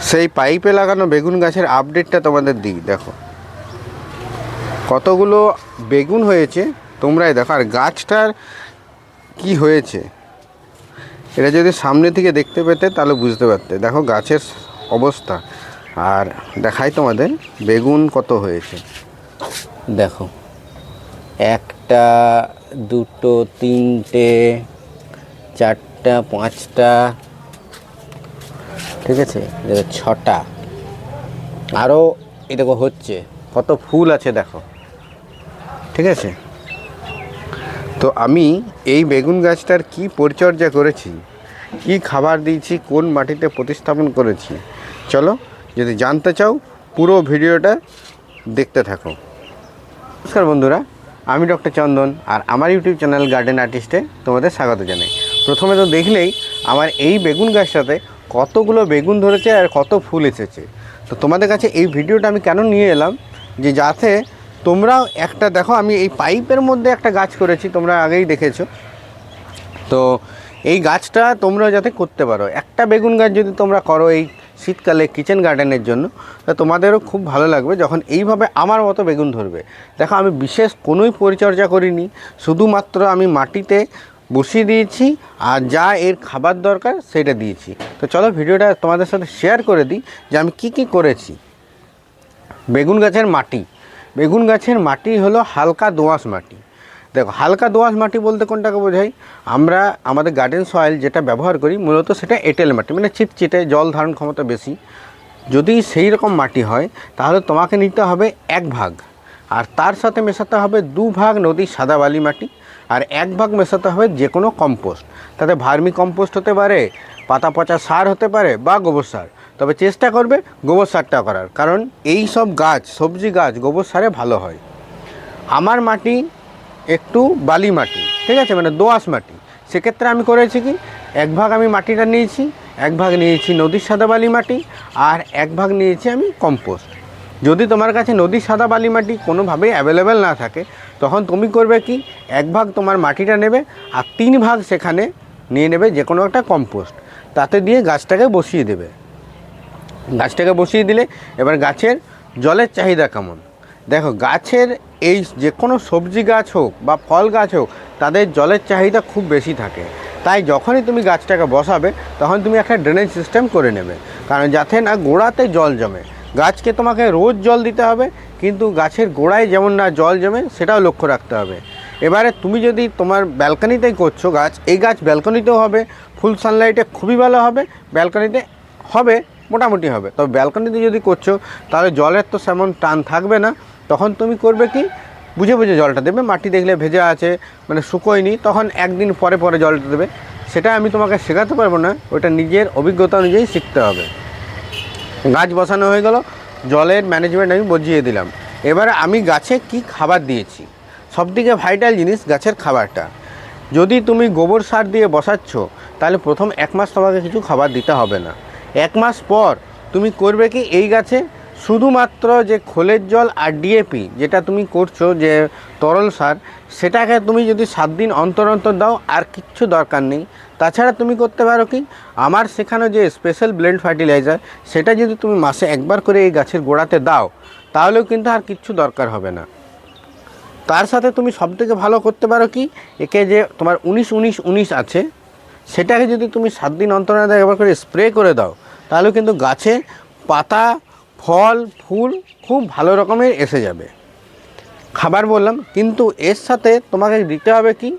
সেই পাইপে লাগানো বেগুন গাছের আপডেটটা তোমাদের দিই, দেখো। কতগুলো বেগুন হয়েছে, তোমরাই দেখো, আর গাছটার কি হয়েছে? এটা যদি সামনে থেকে দেখতে পেতে, তাহলে বুঝতে পারতে। দেখো, গাছের অবস্থা। আর দেখাই তোমাদের, বেগুন কত হয়েছে। দেখো, একটা, দুটো, তিনটে, চারটা, পাঁচটা ঠিক আছে? দেখো ছটা। আরও এই দেখো হচ্ছে। কত ফুল আছে দেখো। ঠিক আছে? তো আমি এই বেগুন গাছটার কি পরিচর্যা করেছি? কি খাবার দিয়েছি? কোন মাটিতে প্রতিস্থাপন করেছি? চলো, যদি জানতে চাও, পুরো ভিডিওটা দেখতে থাকো। নমস্কার বন্ধুরা, আমি ডক্টর চন্দন আর আমার ইউটিউব চ্যানেল গার্ডেন আর্টিস্টে তোমাদের স্বাগত জানাই। প্রথমে তো দেখলেই আমার এই বেগুন গাছটাতে কতগুলো বেগুন ধরেছে আর কত ফুল এসেছে। তো তোমাদের কাছে এই ভিডিওটা আমি কেন নিয়ে এলাম? যে যাতে তোমরাও একটা দেখো, আমি এই পাইপের মধ্যে একটা গাছ করেছি, তোমরা আগেই দেখেছ। তো এই গাছটা তোমরা যাতে করতে পারো। একটা বেগুন গাছ যদি তোমরা করো এই শীতকালে কিচেন গার্ডেনের জন্য, তা তোমাদেরও খুব ভালো লাগবে যখন এইভাবে আমার মতো বেগুন ধরবে। দেখো, আমি বিশেষ কোনোই পরিচর্যা করিনি। শুধুমাত্র আমি মাটিতে বসিয়ে দিয়েছি আর যা এর খাবার দরকার সেটা দিয়েছি। তো চলো ভিডিওটা তোমাদের সাথে শেয়ার করে দিই যে আমি কি কি করেছি। বেগুন গাছের মাটি। বেগুন গাছের মাটি হলো হালকা দোআঁশ মাটি। দেখো, হালকা দোআঁশ মাটি বলতে কোনটাকে বোঝাই আমরা আমাদের গার্ডেন সয়েল যেটা ব্যবহার করি, মূলত সেটা এঁটেল মাটি মানে চিটচিটে জল ধারণ ক্ষমতা বেশি। যদি সেই রকম মাটি হয়, তাহলে তোমাকে নিতে হবে এক ভাগ। আর তার সাথে মেশাতে হবে দু ভাগ নদীর সাদা বালি মাটি। আর এক ভাগ মেশাতে হবে যে কোনো কম্পোস্ট। তাতে ভার্মি কম্পোস্ট হতে পারে, পাতা পচা সার হতে পারে বা গোবর সার। তবে চেষ্টা করবে গোবর সারটা করার, কারণ এই সব গাছ, সবজি গাছ গোবর সারে ভালো হয়। আমার মাটি একটু বালি মাটি, ঠিক আছে? মানে দোআঁশ মাটি। সেক্ষেত্রে আমি করেছি কি? এক ভাগ আমি মাটিটা নিয়েছি, এক ভাগ নিয়েছি নদীর সাদা বালি মাটি, আর এক ভাগ নিয়েছি আমি কম্পোস্ট। যদি তোমার কাছে নদীর সাদা, বালি মাটি কোনোভাবেই অ্যাভেলেবেল না থাকে, তখন তুমি করবে কি? এক ভাগ তোমার মাটিটা নেবে আর তিন ভাগ সেখানে নিয়ে নেবে যে কোনো একটা কম্পোস্ট তাতে দিয়ে গাছটাকে বসিয়ে দেবে। গাছটাকে বসিয়ে দিলে এবার গাছের জলের চাহিদা কেমন? দেখো, গাছের এই যে কোনো সবজি গাছ হোক বা ফল গাছ হোক, তাদের জলের চাহিদা খুব বেশি থাকে। তাই যখনই তুমি গাছটাকে বসাবে, তখন তুমি একটা ড্রেনেজ সিস্টেম করে নেবে। কারণ যাতে না গোড়াতে জল জমে। গাছকে তোমাকে রোজ জল দিতে হবে, কিন্তু গাছের গোড়ায় যেমন না জল জমে, সেটাও লক্ষ্য রাখতে হবে। এবারে তুমি যদি তোমার ব্যালকনিতেই করছ গাছ, এই গাছ ব্যালকনিতেও হবে, ফুল সানলাইটে খুবই ভালো হবে, ব্যালকনিতে হবে, মোটামুটি হবে। তবে ব্যালকনিতে যদি করছ, তাহলে জলের তো সেমন টান থাকবে না। তখন তুমি করবে কি, বুঝে বুঝে জলটা দেবে, মাটি দেখলে ভেজা আছে মানে শুকোয়নি, তখন একদিন পরে পরে জলটা দেবে। সেটা আমি তোমাকে শেখাতে পারব না, ওটা নিজের অভিজ্ঞতা অনুযায়ী শিখতে হবে। গাছ বসানো হয়ে গেল, জলের ম্যানেজমেন্ট আমি বুঝিয়ে দিলাম। এবারে আমি গাছে কি খাবার দিয়েছি? সবথেকে ভাইটাল জিনিস গাছের খাবারটা। যদি তুমি গোবর সার দিয়ে বসাচ্ছ, তাহলে প্রথম এক মাস তোমাকে কিছু খাবার দিতে হবে না। এক মাস পর তুমি করবে কি এই গাছে? শুধুমাত্র যে খোলের জল আর ডিএপি যেটা তুমি করছ যে তরল সার, সেটাকে তুমি যদি সাত দিন অন্তর অন্তর দাও, আর কিচ্ছু দরকার নেই। তাছাড়া তুমি করতে পারো কি, আমার শেখানো যে স্পেশাল ব্লেন্ড ফার্টিলাইজার সেটা যদি তুমি মাসে একবার করে এই গাছের গোড়াতে দাও, তাহলেও কিন্তু আর কিচ্ছু দরকার হবে না। তার সাথে তুমি সবথেকে ভালো করতে পারো কি, একে যে তোমার উনিশ উনিশ উনিশ আছে, সেটাকে যদি তুমি সাত দিন অন্তর অন্তর একবার করে স্প্রে করে দাও তাহলে কিন্তু গাছে পাতা ফল, ফুল খুব ভালো রকমের এসে যাবে। খাবার বললাম, কিন্তু এর সাথে তোমাকে দিতে হবে কি?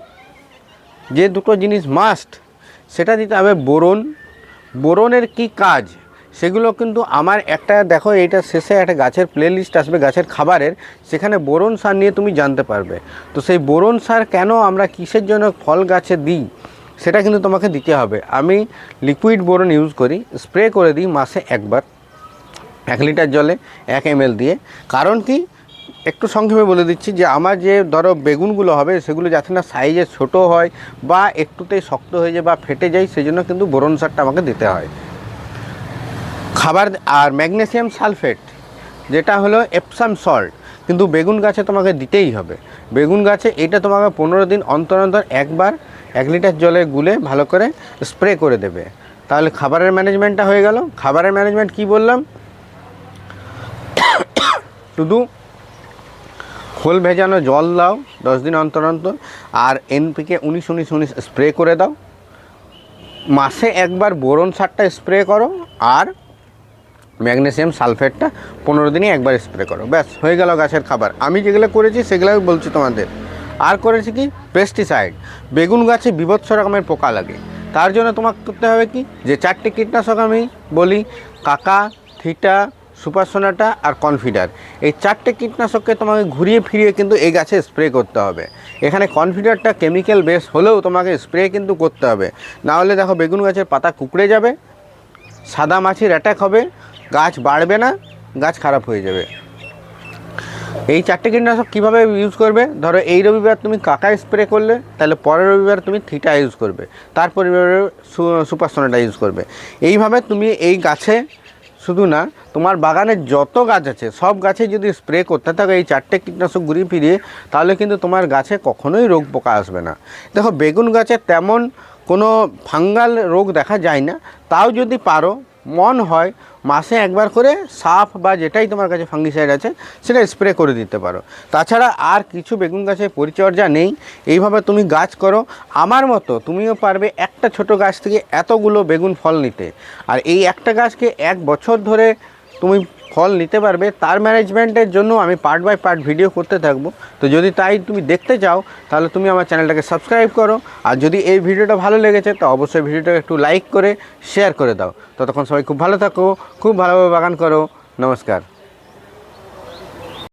যে দুটো জিনিস মাস্ট সেটা দিতে হবে বোরন। বোরনের কি কাজ? সেগুলো কিন্তু আমার একটা, দেখো, এইটা শেষে একটা গাছের প্লে লিস্ট আসবে, গাছের খাবারের। সেখানে বোরন সার নিয়ে তুমি জানতে পারবে। তো সেই বোরন সার কেন আমরা কিসের জন্য ফল গাছে দিই, সেটা কিন্তু তোমাকে দিতে হবে। আমি লিকুইড বোরন ইউজ করি স্প্রে করে দিই মাসে একবার। এক লিটার জলে এক এম দিয়ে। কারণ কি? একটু সংক্ষেপে বলে দিচ্ছি যে, আমার যে ধরো বেগুনগুলো হবে, সেগুলো যাতে না সাইজে ছোট হয় বা একটুতেই শক্ত হয়ে যায় বা ফেটে যায়, সেজন্য কিন্তু বোরন সারটা আমাকে দিতে হয়। খাবার, আর ম্যাগনেসিয়াম সালফেট, যেটা হলো এপসাম সল্ট, কিন্তু বেগুন গাছে তোমাকে দিতেই হবে। বেগুন গাছে এটা তোমাকে পনেরো দিন অন্তর অন্তর একবার এক লিটার জলে গুলে ভালো করে স্প্রে করে দেবে। তাহলে খাবারের ম্যানেজমেন্টটা হয়ে গেল। খাবারের ম্যানেজমেন্ট কি বললাম? শুধু খোল ভেজানো জল দাও, দশ দিন অন্তর অন্তর। আর এনপিকে উনিশ উনিশ উনিশ স্প্রে করে দাও। মাসে একবার বোরন সারটা স্প্রে করো আর ম্যাগনেসিয়াম সালফেটটা পনেরো দিনে একবার স্প্রে করো। ব্যাস, হয়ে গেল গাছের খাবার। আমি যেগুলো করেছি সেগুলো বলছি তোমাদের। আর করেছি কি? পেস্টিসাইড বেগুন গাছে বিভৎস রকমের পোকা লাগে। তার জন্য তোমাকে করতে হবে কি? যে চারটে কীটনাশক আমি বলি, কাকা, থিটা সুপারসোনাটা আর কনফিডার। এই চারটে কীটনাশককে তোমাকে ঘুরিয়ে ফিরিয়ে কিন্তু এই গাছে স্প্রে করতে হবে। এখানে কনফিডারটা কেমিক্যাল বেস হলেও তোমাকে স্প্রে কিন্তু করতে হবে। না হলে দেখো বেগুন গাছের পাতা কুকড়ে যাবে, সাদা মাছির অ্যাটাক হবে, গাছ বাড়বে না, গাছ খারাপ হয়ে যাবে। এই চারটে কীটনাশক কীভাবে ইউজ করবে? ধরো এই রবিবার তুমি কাকা স্প্রে করলে, তাহলে পরের রবিবার তুমি থিটা ইউজ করবে। তারপর সুপারসোনাটা ইউজ করবে। এইভাবে তুমি এই গাছে শুধু না, তোমার বাগানে যত গাছ আছে, সব গাছে যদি স্প্রে করতে থাকো, এই চারটে কীটনাশক ঘুরিয়ে ফিরিয়ে, তাহলে কিন্তু তোমার গাছে কখনোই রোগ পোকা আসবে না। দেখো, বেগুন গাছে তেমন কোনো ফাঙ্গাল রোগ দেখা যায় না। তাও যদি পারো মন হয়, মাসে একবার করে সাফ বা যেটাই তোমার কাছে ফাঙ্গিসাইড আছে, সেটা স্প্রে করে দিতে পারো। তাছাড়া আর কিছু বেগুন গাছের পরিচর্যা নেই, এইভাবে তুমি গাছ করো। আমার মতো তুমিও পারবে একটা ছোট গাছ থেকে এতগুলো বেগুন ফল নিতে। আর এই একটা গাছকে এক বছর ধরে তুমি ফল নিতে পারবে, তার ম্যানেজমেন্টের জন্য আমি পার্ট বাই পার্ট ভিডিও করতে থাকব। তো যদি তাই তুমি দেখতে চাও, তাহলে তুমি আমার চ্যানেলটাকে সাবস্ক্রাইব করো। আর যদি এই ভিডিওটা ভালো লেগেছে, তো অবশ্যই ভিডিওটাকে একটু লাইক করে শেয়ার করে দাও। ততক্ষণ সবাই খুব ভালো থাকো, খুব ভালোভাবে বাগান করো। নমস্কার।